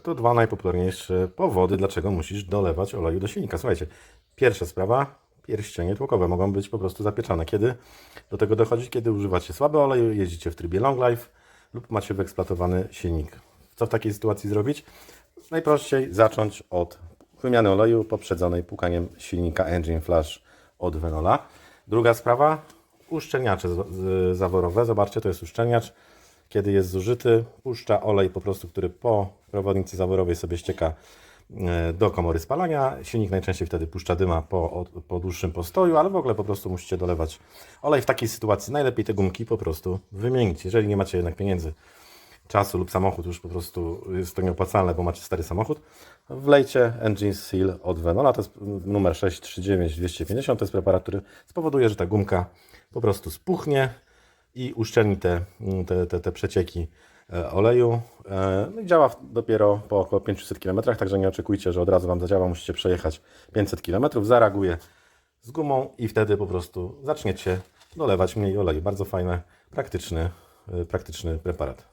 To dwa najpopularniejsze powody, dlaczego musisz dolewać oleju do silnika. Słuchajcie, pierwsza sprawa, pierścienie tłokowe mogą być po prostu zapieczane. Kiedy do tego dochodzi? Kiedy używacie słaby olej, jeździcie w trybie long life lub macie wyeksploatowany silnik. Co w takiej sytuacji zrobić? Najprościej zacząć od wymiany oleju poprzedzonej pukaniem silnika Engine Flash od Venola. Druga sprawa, uszczelniacze zaworowe. Zobaczcie, to jest uszczelniacz. Kiedy jest zużyty, puszcza olej po prostu, który po prowodnicy zaworowej sobie ścieka e, do komory spalania. Silnik najczęściej wtedy puszcza dyma po, po dłuższym postoju, ale w ogóle po prostu musicie dolewać olej. W takiej sytuacji najlepiej te gumki po prostu wymienić. Jeżeli nie macie jednak pieniędzy, czasu lub samochód już po prostu jest to nieopłacalne, bo macie stary samochód, wlejcie Engine Seal od Venola, to jest numer 639250, to jest preparat, który spowoduje, że ta gumka po prostu spuchnie i uszczelni te, te, te, te przecieki e, oleju. E, No działa dopiero po około 500 km, także nie oczekujcie, że od razu Wam zadziała, musicie przejechać 500 km, zareaguje z gumą i wtedy po prostu zaczniecie dolewać mniej oleju. Bardzo fajny, praktyczny, e, praktyczny preparat.